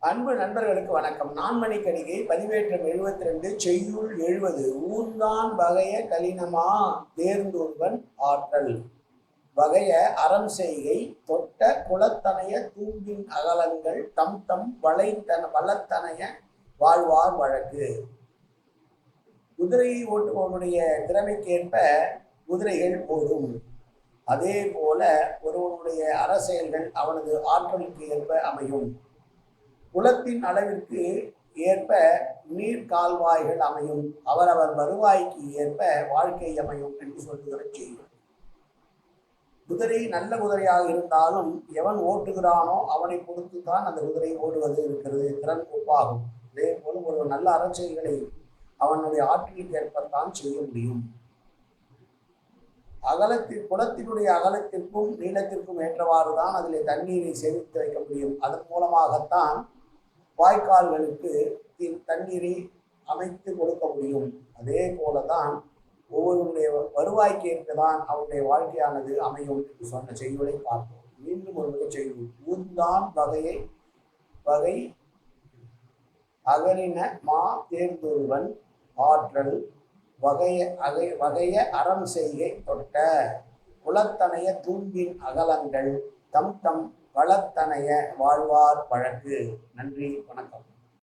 அன்பு நண்பர்களுக்கு வணக்கம். நான் மணிக்கணிகை பதிவேற்றம் எழுபத்தி ரெண்டு செய்யுள் எழுபது ஊர்தான் வகைய கலினமா தேர்ந்தொருவன் ஆற்றல். வகைய அறம் செய்கை தொட்ட குலத்தனைய தூம்பின் அகலங்கள் தம் தம் வளைத்தன வளத்தனைய வாழ்வார் வழக்கு. குதிரையை ஓட்டுபவனுடைய திறமைக்கேற்ப குதிரைகள் ஓடும் அதே போல ஒருவனுடைய அரசியல்கள் அவனது ஆற்றலுக்கு ஏற்ப அமையும். குளத்தின் அளவிற்கு ஏற்ப நீர் கால்வாய்கள் அமையும். அவரவர் வருவாய்க்கு ஏற்ப வாழ்க்கை அமையும் என்று சொல்லுகிற செய்யும் குதிரை நல்ல குதிரையாக இருந்தாலும் எவன் ஓட்டுகிறானோ அவனை பொறுத்து தான் அந்த குதிரை ஓடுவது இருக்கிறது. திறன் ஒப்பாகும். அதே போல ஒரு நல்ல அரசியல்களை அவனுடைய ஆற்றலுக்கு ஏற்பத்தான் செய்ய முடியும். அகலத்தில் குளத்தினுடைய அகலத்திற்கும் நீளத்திற்கும் ஏற்றவாறு தான் அதில் தண்ணீரை சேமித்து வைக்க முடியும். அதன் மூலமாகத்தான் வாய்க்கால்களுக்கு தண்ணீரை அமைத்து கொடுக்க முடியும். அதே போலதான் ஒவ்வொருடைய வருவாய்க்கு ஏற்பதான் அவருடைய வாழ்க்கையானது அமையும் என்று சொன்ன செய்திகளை பார்ப்போம். மீண்டும் ஒரு செய்தி ஊர்தான் வகையை வகை அகலின மா தேர்ந்தொருவன் ஆற்றல் வகைய அகை வகைய அறம் செய்கை தொட்ட குலத்தனைய தூம்பின் அகலங்கள் தம் தம் வளத்தனைய வாழ்வார் வழக்கு நன்றி வணக்கம்.